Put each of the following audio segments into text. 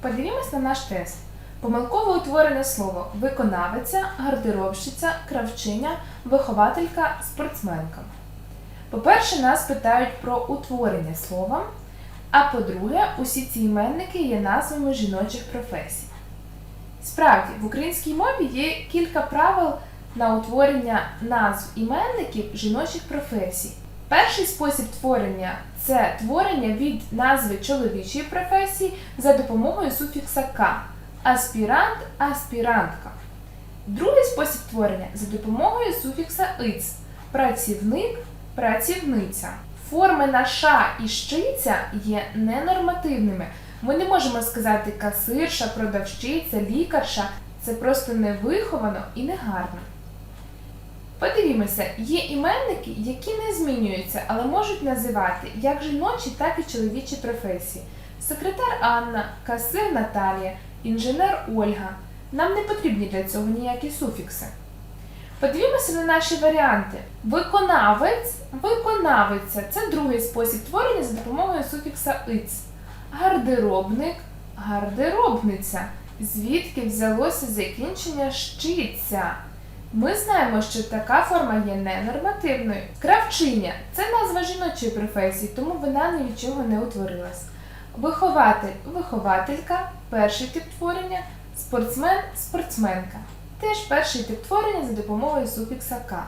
Подивімось на наш тест. Помилково утворене слово виконавиця, гардеробщиця, кравчиня, вихователька, спортсменка. По-перше, нас питають про утворення слова. А по-друге, усі ці іменники є назвами жіночих професій. Справді, в українській мові є кілька правил на утворення назв іменників жіночих професій. Перший спосіб творення це творення від назви чоловічої професії за допомогою суфікса «ка» аспірант, аспірантка. Другий спосіб творення за допомогою суфікса «иц» працівник, працівниця. Форми на ша і щиця є ненормативними. Ми не можемо сказати касирша, продавщиця, лікарша. Це просто невиховано і негарно. Подивімося, є іменники, які не змінюються, але можуть називати як жіночі, так і чоловічі професії. Секретар Анна, касир Наталія, інженер Ольга. Нам не потрібні для цього ніякі суфікси. Подивімося на наші варіанти. Виконавець, виконавиця це другий спосіб творення за допомогою суфікса «иц». Гардеробник, гардеробниця. Звідки взялося закінчення щиця? Ми знаємо, що така форма є ненормативною. Кравчиня це назва жіночої професії, тому вона ні від чого не утворилась. Вихователь, вихователька, перший тип творення, спортсмен, спортсменка. Теж перший тип творення за допомогою суфікса К.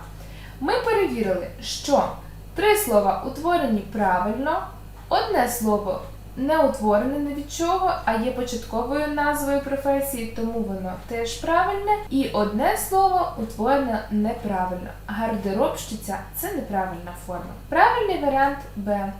Ми перевірили, що три слова утворені правильно, одне слово не утворене ні від чого, а є початковою назвою професії, тому воно теж правильне. І одне слово утворене неправильно. Гардеробщиця це неправильна форма. Правильний варіант Б.